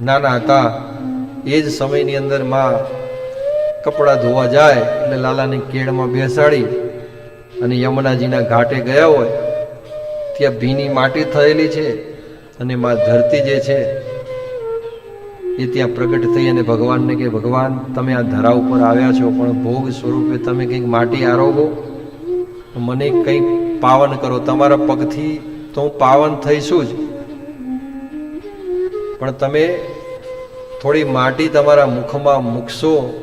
નાના હતા. એ જ સમયની અંદરમાં કપડાં ધોવા જાય એટલે લાલાને કેળમાં બેસાડી અને યમુનાજીના ઘાટે ગયા હોય. ત્યાં ભીની માટી થયેલી છે અને માં ધરતી જે છે એ ત્યાં પ્રગટ થઈ અને ભગવાનને કે, ભગવાન, તમે આ ધરા ઉપર આવ્યા છો, પણ ભોગ સ્વરૂપે તમે કંઈક માટી આરોગો. મને કંઈક પાવન કરો. તમારા પગથી તો હું પાવન થઈશું જ. પણ તમે થોડી માટી તમારા મુખમાં મૂકશો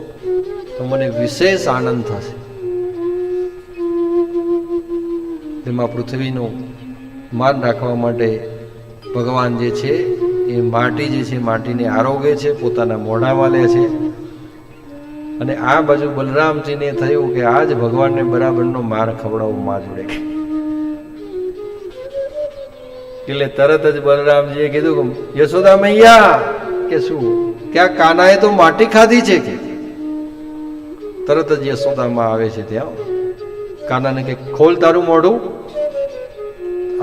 તો મને વિશેષ આનંદ થશે. તેમાં પૃથ્વીનું માન રાખવા માટે ભગવાન જે છે, એ માટી જે છે, માટીને આરોગે છે, પોતાના મોઢામાં લે છે. અને આ બાજુ બલરામજીને થયું કે આજ ભગવાનને બરાબરનો માર ખવડાવવો માં જોડે. એટલે તરત જ બલરામજીએ કીધું કે યશોદા મૈયા, કે શું? ક્યાં કાનાએ તો માટી ખાધી છે કે? તરત જ યશોદામાં આવે છે ત્યાં. કાનાને કે ખોલ તારું મોઢું.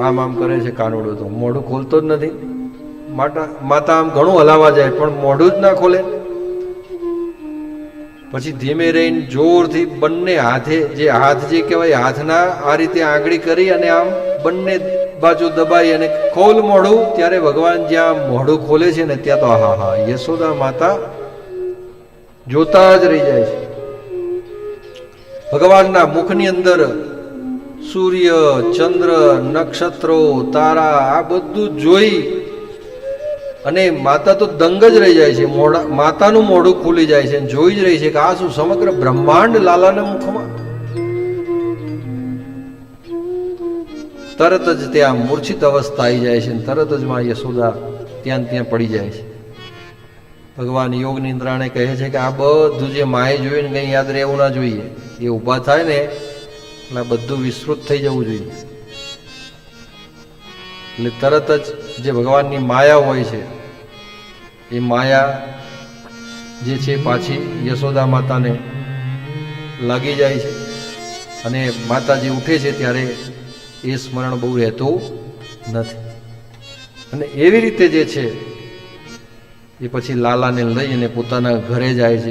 આમ આમ કરે છે કાનોડું તો. મોઢું ખોલતો જ નથી. માતા માતા આમ ઘણું હલાવા જાય, પણ મોઢું જ ના ખોલે. પછી ધીમે રહીને જોરથી બંને હાથે, જે હાથ જે કહેવાય, હાથના આ રીતે આંગળી કરી અને આમ બંને બાજુ દબાઈ અને ખોલ મોઢું, ત્યારે ભગવાન જ્યાં મોઢું ખોલે છે ને ત્યાં તો હા હા, યશોદા માતા જોતા જ રહી જાય છે. ભગવાનના મુખની અંદર સૂર્ય, ચંદ્ર, નક્ષત્રો, તારા, આ બધું જોઈ અને માતા તો દંગ જ રહી જાય છે. મોઢા, માતાનું મોઢું ખુલી જાય છે જોઈ જ રહી છે કે આ શું સમગ્ર બ્રહ્માંડ લાલાના મુખમાં? તરત જ ત્યાં મૂર્છિત અવસ્થા આવી જાય છે તરત જ માં યશોદા ત્યાં ત્યાં પડી જાય છે. ભગવાન યોગ નિંદ્રાને કહે છે કે આ બધું જે માએ જોયું ને કંઈ યાદ રહેવું ના જોઈએ. એ ઊભા થાય ને એટલે આ બધું વિસ્તૃત થઈ જવું જોઈએ. એટલે તરત જ જે ભગવાનની માયા હોય છે, એ માયા જે છે પાછી યશોદા માતાને લાગી જાય છે. અને માતાજી ઉઠે છે ત્યારે એ સ્મરણ બહુ રહેતું નથી. અને એવી રીતે જે છે, એ પછી લાલાને લઈ અને પોતાના ઘરે જાય છે.